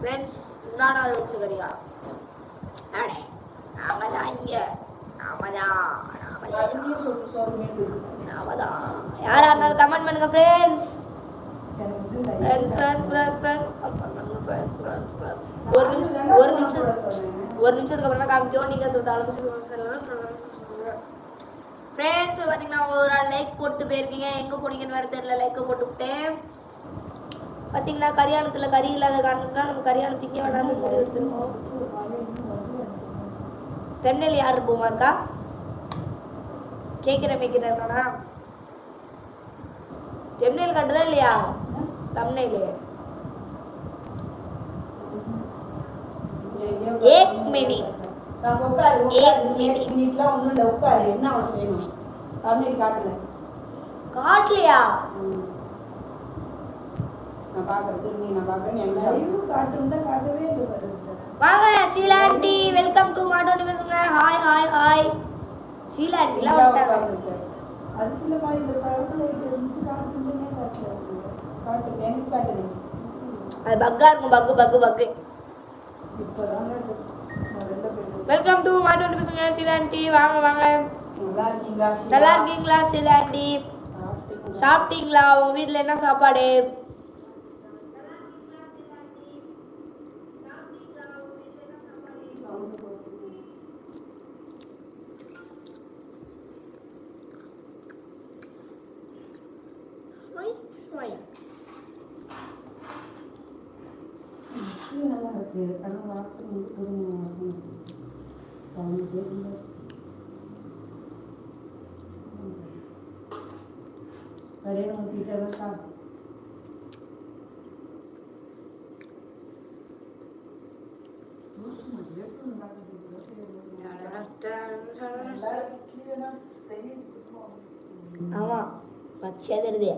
Friends இந்த நாள் வச்சுக்கிறியா அடே நாம தான் இங்க நாம தான் நாம யாரா இருந்தாலும் கமெண்ட் பண்ணுங்க ஃப்ரெண்ட்ஸ் ஃப்ரெண்ட்ஸ் ஃப்ரெண்ட்ஸ் ஒரு நிமிஷம் ஒரு நிமிஷத்துக்கு அப்புறம் தான் காமிக்கும். நீங்கள் ஃப்ரெண்ட்ஸ் பார்த்தீங்கன்னா ஒரு ஆள் லைக் போட்டு போயிருக்கீங்க. எங்கே போனீங்கன்னு வேறு தெரியல லைக்கை போட்டுக்கிட்டேன் பார்த்தீங்கன்னா கரியாணத்தில் கறி இல்லாத காரணத்தினால நம்ம கரியாணம் திங்க வேண்டாம்னு முடிவு எடுத்துருக்கோம். தென்னல் யார் போமா இருக்கா கேட்குற மேய்க்கிறானா தெம்னேல் கட்டுதா இல்லையா? தமிழ்நிலையே एक मिनट। நான் உட்காரு, एक உட்காரு. मिनट। एक மினிட்லாம் ஒண்ணும் இல்லை, உட்காரு. என்ன உனக்கு வேணும்? தமிழ் காட்டுல. காட்டலையா ம். நான் பார்க்கறேன், திரும்பி நான் பார்க்கறேன், நீ அங்க பாரு. வாங்க ஷீலாண்டி வெல்கம் டு மாட்டோனி பேசுங்க ஹாய் ஹாய் ஹாய் ஷீலாண்டிலாம் இங்க வந்துட்டாங்க உட்கார்ந்திருக்க. காட்டு, எனக்கு காட்டுது. அது பக்கா இருக்கும் பக்கு பக்கு பக்கு வெல்கம் டு மாட்டோனி பேசுங்க ஷீலாண்டி வாங்க வாங்க. நல்லா இருக்கீங்களா? ஷீலாண்டி சாப்பிட்டீங்களா? சாப்பிட்டீங்களா? உங்க வீட்ல என்ன சாப்பாடு ஸ்வை, ஸ்வை. இது நல்லா இருக்கு. ஆனா வாசனை வந்து புதுமை வாசனை இருக்கு. ஆமா பச்சையா தெரியுது.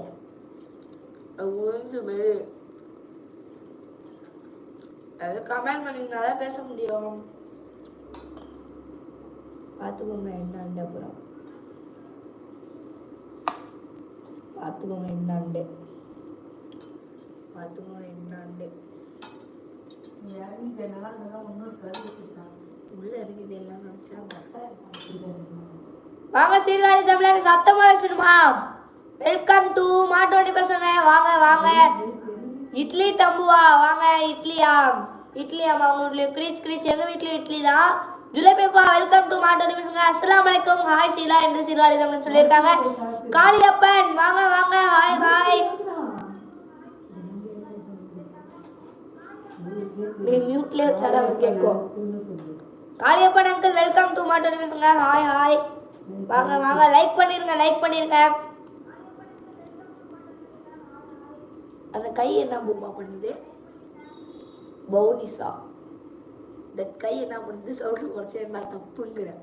அது கமெண்ட் பண்ணீங்கன்னா தான் பேச முடியும். பார்த்துக்கோங்க என்னாண்டு அப்புறம். பார்த்துக்கோங்க என்னாண்டு. பார்த்துக்கோங்க என்னாண்டு. இறங்கிட்டனால அங்கதான் இன்னொரு கறி வச்சிருக்காங்க. உள்ள இருக்குது எல்லாம் நினைச்சாங்க வாங்க சீர்காழி தமிழர் சத்தமா பேசணுமா? வெல்கம் டு மாட்டோடி பசங்க. வாங்க வாங்க. இட்லி தம்புவா வாங்க இட்லியா? இட்லியாமா உங்க வீட்ல கிரீச் கிரீச் எங்க வீட்லயும் இட்லி தான்? ஜுலேபேப்பா வெல்கம் டு மாட்டோ பசங்க அஸ்லாம் அலைக்கும் ஹாய் ஷீலா என்று சீர்காழி சொல்லியிருக்காங்க. காளியப்பன் வாங்க வாங்க. ஹாய் ஹாய் நீ மியூட்ல வச்சாதான் அவங்க கேட்கும். காளியப்பன் அங்கிள் வெல்கம் டு மாட்டோ பசங்க ஹாய் ஹாய் வாங்க வாங்க. லைக் பண்ணிருங்க லைக் பண்ணிருங்க. அந்த கை என்ன பொம்மா பண்ணுது? பவுனிசா இந்த கை என்ன பண்ணுது சொல்ற குறைச்சே நான் தப்புங்கிறேன்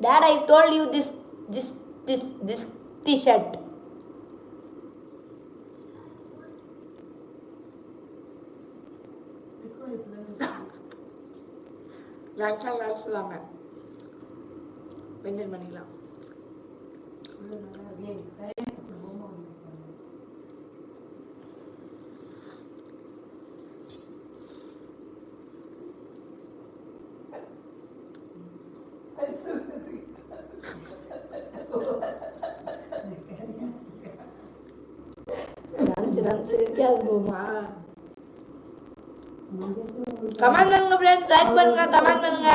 Dad, I told you this this this this t-shirt. லஞ்சா லாஸ் வாங்க மெயின்டைன் பண்ணிக்கலாம். இருக்காது போமா கமெண்ட் பண்ணுங்க. ஃப்ரெண்ட்ஸ் லைக் பண்ணுங்க. கமெண்ட் பண்ணுங்க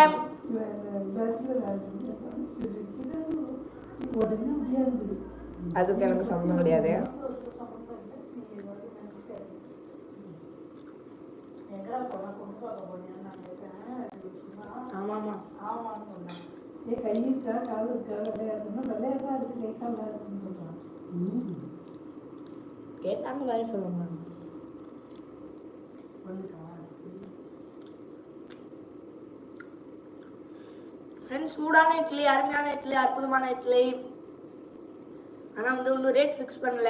அதுக்கு எனக்கு சம்மந்தம் கிடையாது. ஆமா ஆமா கை இருக்கா? கால் இருக்கா? வெள்ளையா தான் இருக்கு கை கால் இருக்குன்னு சொல்றான். கேட்டாங்க வேலை சொல்லுங்க. ஃப்ரெண்ட்ஸ் சூடான இட்லி அருமையான இட்லி அற்புதமான இட்லி. ஆனால் வந்து இன்னும் ரேட் ஃபிக்ஸ் பண்ணல.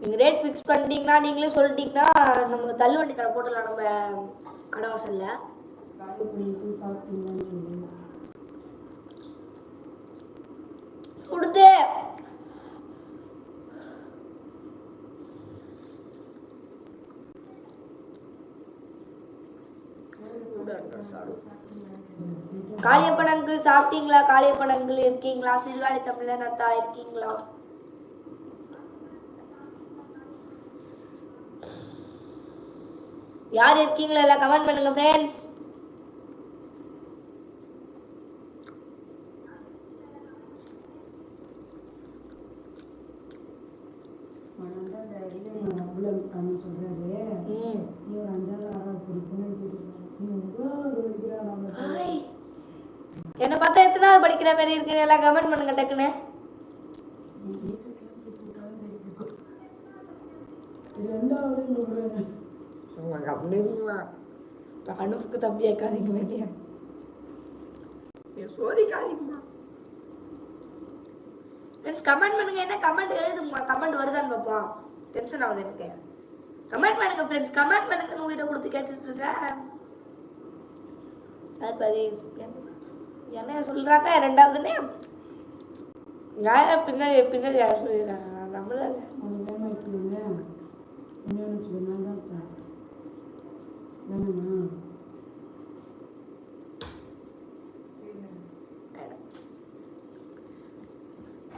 நீங்கள் ரேட் ஃபிக்ஸ் பண்ணிட்டீங்கன்னா நீங்களே சொல்லிட்டீங்கன்னா நம்ம தள்ளுவண்டி கடை போட்டுடலாம் நம்ம கடை வாசல்ல. கொடுத்து. சாப்பிடுவோம். கொடுத்து காளியப்பன் அங்கிள் சாப்பிட்டீங்களா? காளியப்பன் அங்கிள் இருக்கீங்களா? சிறுகாலி தமிழன் அத்தா இருக்கீங்களா? யார் இருக்கீங்களா? எல்லாம் கமெண்ட் பண்ணுங்க ஃப்ரெண்ட்ஸ் நீ ஒரு அஞ்சாவது ஆறாவது சொல்லிட்டு நீ ஹாய் என்னை பார்த்தா எத்தனாவது படிக்கிற மாதிரி இருக்குன்னு எல்லாம் கமெண்ட் பண்ணுங்க டக்குன்னு. அனுப்புக்கு தம்பி வைக்காதீங்க வெளியே. சோதிக்காதீங்கம்மா. ஃப்ரெண்ட்ஸ் கமெண்ட் பண்ணுங்க என்ன கமெண்ட் எழுதுங்கம்மா கமெண்ட் வருதான்னு பார்ப்போம். டென்ஷன் ஆகுது எனக்கு. கமெண்ட் பண்ணுங்க ஃப்ரெண்ட்ஸ் கமெண்ட் பண்ணுங்கன்னு உயிரை கொடுத்து கேட்டுட்டு இருக்கேன். யார் பாதி. என்ன சொல்கிறாங்க ரெண்டாவதுன்னு? யார் பின்னாடி பின்னாடி யார் சொல்லிடுறாங்க நம்ம தாங்க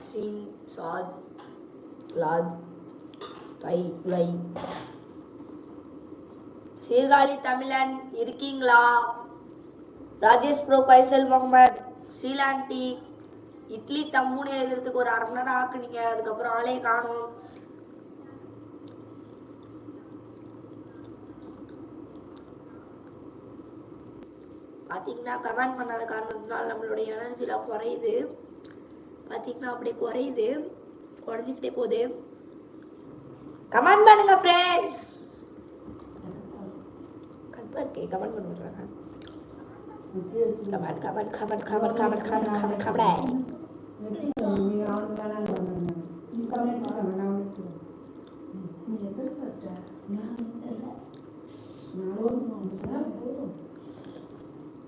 சீன் சாத் லாத் தை சீர்காழி தமிழன் இருக்கீங்களா? ராஜேஷ் ப்ரோ பைசல் முகமது ஷீலாண்டி இட்லி தம்முன்னு எழுதுறதுக்கு ஒரு அரை மணி நேரம் ஆக்குனீங்க. அதுக்கப்புறம் ஆளே காணும். பார்த்தீங்கன்னா கமெண்ட் பண்ணாத காரணத்தினால நம்மளுடைய எனர்ஜிலாம் குறையுது. பார்த்தீங்கன்னா அப்படியே குறையுது. குறைஞ்சிக்கிட்டே போகுது. கமெண்ட் பண்ணுங்க ஃப்ரெண்ட்ஸ் கண்டிப்பாக இருக்கே கமெண்ட் பண்ணுறாங்க Kapan, kapan, kapan, kapan, kapan, kapan, kapan, kapan.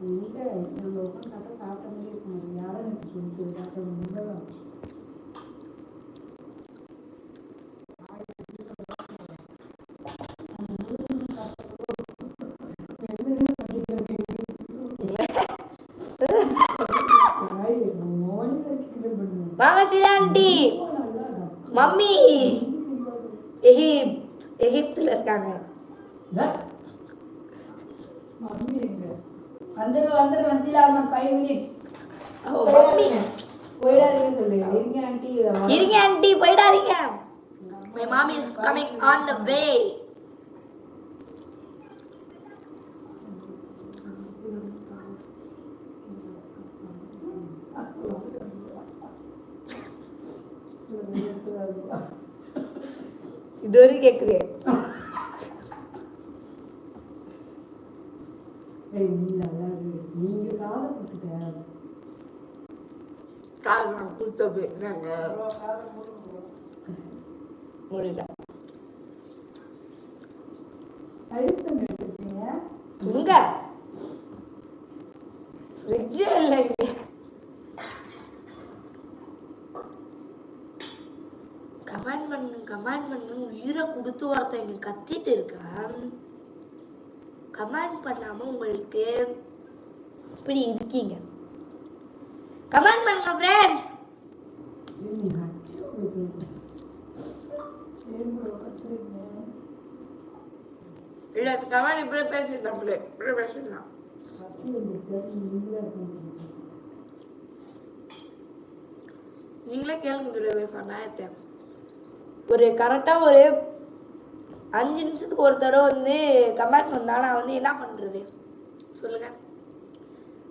นี่ก็ยังโลกก็ทำภาษาตรงนี้อย่างยาวเลยจนถึงตรงนี้ก็ சீலாண்டி mummy Egypt எகிப்தில் இருக்காங்க வந்துடும் வந்துடும் சீலா ஃபைவ் மினிட்ஸ் போயிடாதீங்க சொல்லு இருங்க ஆண்டி இருங்க ஆண்டி போயிடாதீங்க மை மாமி is coming on the way துரி கேக்குது. நீங்க காதை கொடுத்துட்டேன் காதை போய் நாங்கள் முடியல. கத்திட்டு இருக்கா கமெண்ட் பண்ணாம உங்களுக்கு இப்படி இருக்கீங்க. கமெண்ட் பண்ணுங்க ஃப்ரெண்ட்ஸ் இல்லை கமெண்ட் இப்படியே பேசிடலாம் இப்படியே இப்படியே பேசிடலாம் நீங்களே கேளுங்க ஒரு கரெக்டா ஒரு அஞ்சு நிமிஷத்துக்கு ஒரு தடவை வந்து கமெண்ட் தான் நான் வந்து என்ன பண்ணுறது சொல்லுங்க.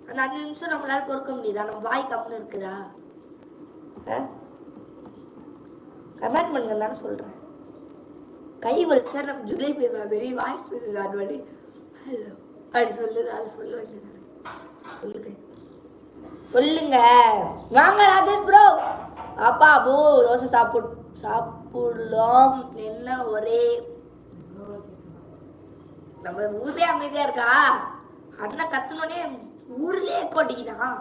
அந்த அஞ்சு நிமிஷம் நம்மளால பொறுக்க முடியுதா? நம்ம வாய் கம்முன்னு இருக்குதா? கமெண்ட் பண்ணுங்க தானே சொல்கிறேன் கை வலிச்சா நம்ம ஜூலை பேவா வெரி வாய்ஸ் பேசுது அது வழி ஹலோ அப்படி சொல்லுது அதை சொல்ல வேண்டியதானே சொல்லுங்க. சொல்லுங்க. வாங்க ராஜேஷ் ப்ரோ அப்பா போ தோசை சாப்பிட் சாப்பிடலாம். என்ன ஒரே நம்ம ஊரே அமைதியா இருக்கா? அண்ணன் கத்துனோடனே ஊர்லயே கொட்டிக்கிதான்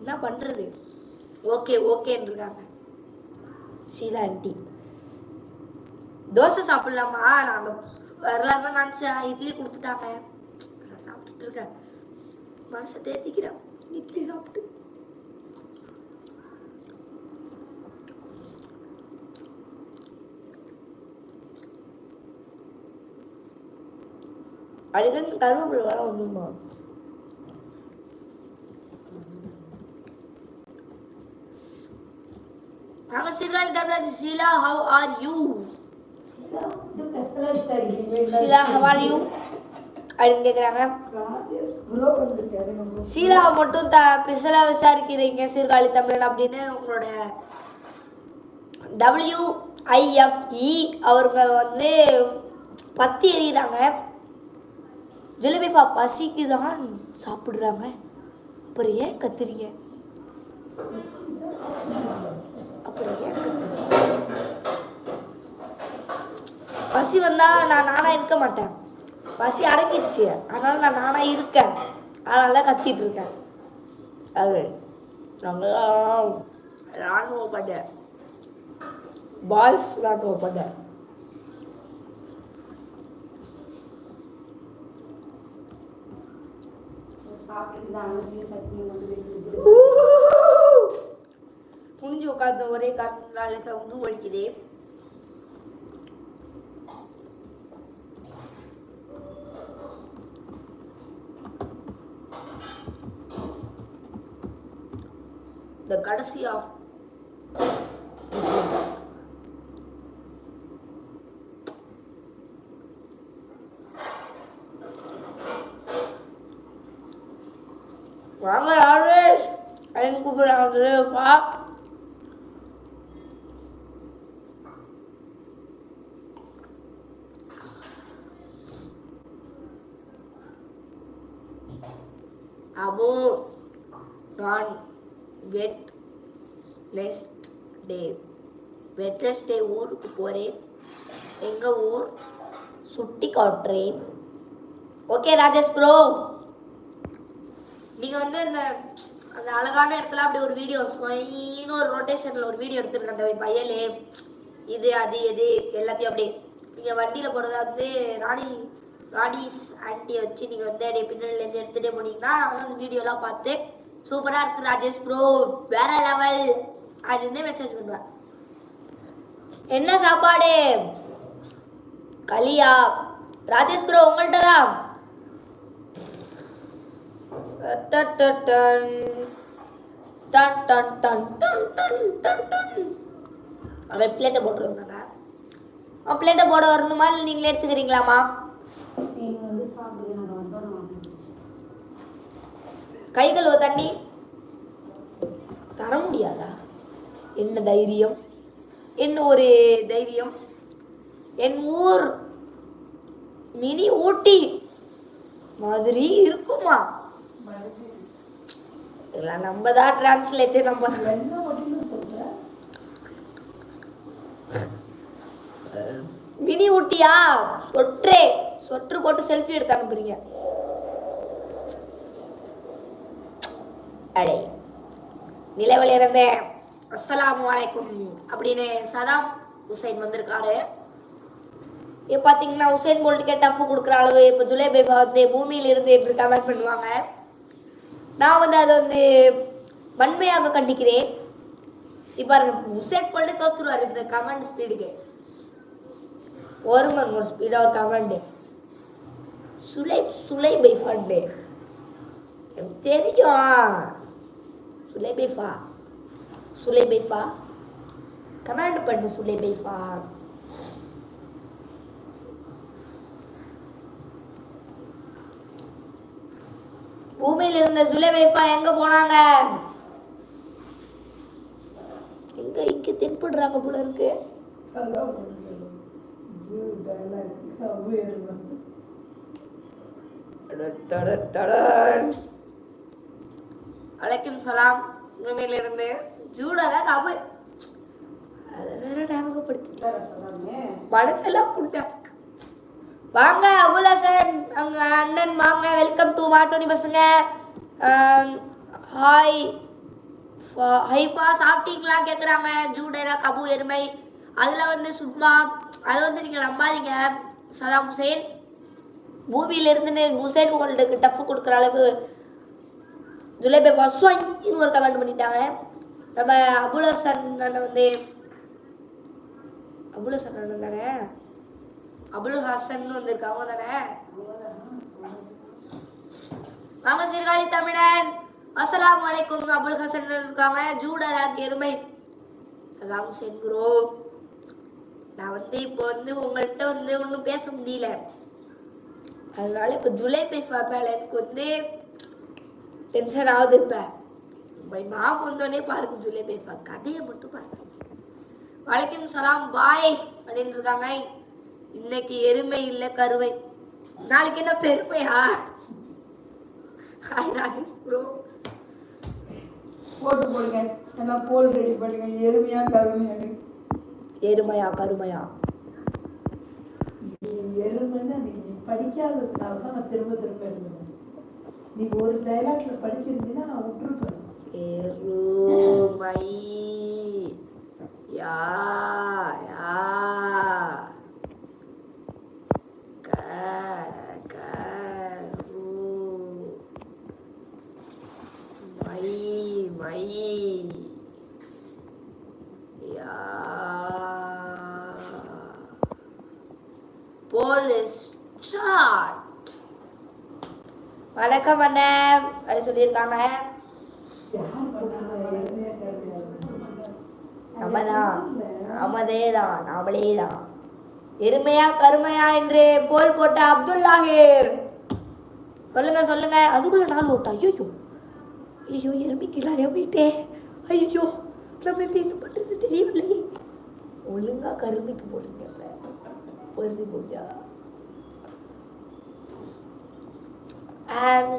என்ன பண்றது? ஓகே ஓகேன்னு இருக்காங்க சீலா ஆண்டி தோசை சாப்பிடலாமா? நாங்க வரலான்னு தான் நினச்சேன். இட்லி கொடுத்துட்டாங்க. நான் சாப்பிட்டுட்டு இருக்கேன். மனசை தேத்திக்கிறேன். இட்லி சாப்பிட்டு. அடிக்கடி கருவேப்பிலை வந்துமா நாங்க Sirkazhi Tamil Sheela how are you Sheela how are you அப்படின்னு கேக்குறாங்க. ப்ரோ வந்திருக்காரு நம்ம ஷீலா மட்டும் த பிசலா விசாரிக்கிறீங்க சீர்காழி தமிழன் அப்படின்னு உங்களோட டபிள்யூஐஎஃப்இ அவருங்க வந்து பத்தி எறிகிறாங்க ஜிலேபிஃபா பசிக்கு தான் சாப்பிட்றாங்க. அப்புறம் ஏன் கத்துறீங்க? அப்புறம் ஏன் கத்துறீங்க? பசி வந்தால் நான் நானாக இருக்க மாட்டேன். பசி அடங்கிடுச்சு. அதனால் நான் நானாக இருக்கேன். அதனால தான் கத்திட்டு இருக்கேன். அது நாங்களாம் ராணுவ படை. பாய்ஸ் ராணுவ படை. சாப்பிட்டு அங்கேயும் உட்கார்ந்த ஒரே காரணத்தினால சவுந்து ஒழிக்குதே. The கடைசி ஆஃப் வாங்க ராஜேஷ் அப்படின்னு கூப்பிடுறாங்க வா அபு நான் வெட் நெக்ஸ்ட் டே வெட்னஸ்டே ஊருக்கு போகிறேன் எங்கள் ஊர்? சுட்டி காட்டுறேன் ஓகே ராஜேஷ் ப்ரோ நீங்கள் வந்து இந்த அந்த அழகான இடத்துல அப்படி ஒரு வீடியோ ஸ்வைன்னு ஒரு ரொட்டேஷனில் ஒரு வீடியோ எடுத்துருங்க. அந்த பயலு இது அது எது எல்லாத்தையும் அப்படியே. நீங்கள் வண்டியில் போகிறதா வந்து ராணி ராணிஸ் ஆண்டியை வச்சு நீங்கள் வந்து அப்படியே பின்னாடிலேருந்து எடுத்துகிட்டே போனீங்கன்னா நான் வந்து அந்த வீடியோலாம் பார்த்து சூப்பராக இருக்குது ராஜேஷ் ப்ரோ வேற லெவல் அப்படின்னு மெசேஜ் பண்ணுவேன். என்ன சாப்பாடு? களியா? ராஜேஷ் ப்ரோ உங்கள்கிட்ட தான். அவன் பிளேட்டை போட்டுருந்தாங்க பிளேட்டை போட வரணுமா இல்லை நீங்களே எடுத்துக்கிறீங்களாமா? கை கழுவ தண்ணி. தர முடியாதா? என்ன தைரியம்? என்ன ஒரு தைரியம்? என் ஊர் மினி ஊட்டி மாதிரி இருக்குமா? இதெல்லாம் நம்ம தான் டிரான்ஸ்லேட்டு நம்ம. மினி ஊட்டியா? சொற்றே. சொற்று போட்டு செல்ஃபி எடுத்து அனுப்புறீங்க. அடே. நிலவில் இருந்தேன். அஸ்லாம் வலைக்கும் அப்படின்னு சதாம் ஹுசைன் வந்திருக்காரு. இப்போ பார்த்தீங்கன்னா ஹுசைன் போல்ட்டுக்கே டஃப் கொடுக்குற அளவு இப்போ ஜுலை பேபா வந்து பூமியில் இருந்து என்று கமெண்ட் பண்ணுவாங்க. நான் வந்து அதை வந்து வன்மையாக கண்டிக்கிறேன். இப்போ பாருங்க உசேன் போல்ட்டு தோத்துருவார் இந்த கமெண்ட் ஸ்பீடுக்கு ஒரு ஒரு ஸ்பீடாக ஒரு கமெண்டு சுலை சுலை பைஃபான்ட்டு எனக்கு தெரியும். சுலை பைஃபா சுலை பைஃபா கமெண்ட் பண்ணு சுலை பைஃபா பூமியில் இருந்த சுலைபைஃபா எங்க போனாங்க? எங்க இங்க தென்படுறாங்க போல இருக்கு. அழைக்கும் சலாம். சொல்லுவோம் இருந்து அலைக்கும் சலாம் ஜூடரா கபு. அதை வேற ஞாபகப்படுத்திட்டேன். மனசெல்லாம் புண்ணா வாங்க அபுலசன் அங்க அண்ணன் வாங்க. வெல்கம் டு மாட்டோனி பசங்க ஹாய் ஹைஃபா சாப்பிட்டீங்களா கேட்குறாங்க ஜூடேரா கபு எருமை. அதில் வந்து சும்மா அதை வந்து நீங்கள் நம்பாதீங்க. Saddam Hussein. பூமியில இருந்து ஹுசேன் உங்களுக்கு டஃப் கொடுக்குற அளவு ஜுலேபே பஸ்வாயின்னு ஒரு கமெண்ட் பண்ணிட்டாங்க. நம்ம அபுல் ஹசன் அண்ணன் வந்து அபுல் ஹசன் அண்ணன் தானே? அபுல் ஹாசன் வந்திருக்கு அவங்க தானே? வாங்க சீர்காழி தமிழன். அசலாம் வலைக்கும் அபுல் ஹசன் இருக்காங்க? ஜூடலா எருமை. சதாம் ஹுசேன் ப்ரோ நான் வந்து இப்போ வந்து உங்கள்கிட்ட வந்து ஒன்றும் பேச முடியல. அதனால இப்போ ஜூலை பைஃபா மேலே எனக்கு வந்து டென்ஷன் ஆகுது இப்போ. போய் மாம் வந்தோடனே பாருங்க ஜூலை பேசுவா கதையை மட்டும் பாருங்க. வலைக்கும் சலாம். பாய். அப்படின்னு இருக்காங்க. இன்னைக்கு எருமை இல்லை கருவை. நாளைக்கு என்ன பெருமையா? ஹாய் ராஜேஷ் ப்ரோ போட்டு போடுங்க. எல்லாம் போல் ரெடி பண்ணுங்க. எருமையா கருமையானு எருமையா கருமையா? நீ எருமைன்னு அன்னைக்கு நீ படிக்காததுனால தான் நான் திரும்ப திரும்ப எழுதுனேன் நீ ஒரு டைலாக்ல படிச்சிருந்தீங்கன்னா நான் விட்டுருப்பேன். எருமை. Yeah yeah. My police start வணக்கம் அண்ணன் அப்படி சொல்லியிருக்காங்க நம்ம தான் நாமதே தான் நாமளே தான் எருமையா கருமையா என்று போல் போட்ட அப்துல்லாஹிர். சொல்லுங்க சொல்லுங்க. அதுக்குள்ள நாள் ஓட்டா ஐயோ ஐயோ எருமைக்கு இல்லாத போயிட்டே ஐயோ நம்ம இப்போ என்ன பண்றது தெரியவில்லை. ஒழுங்கா கருமைக்கு போடுங்க வருது பூஜா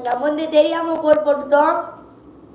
நம்ம வந்து தெரியாம போர் போட்டுட்டோம்.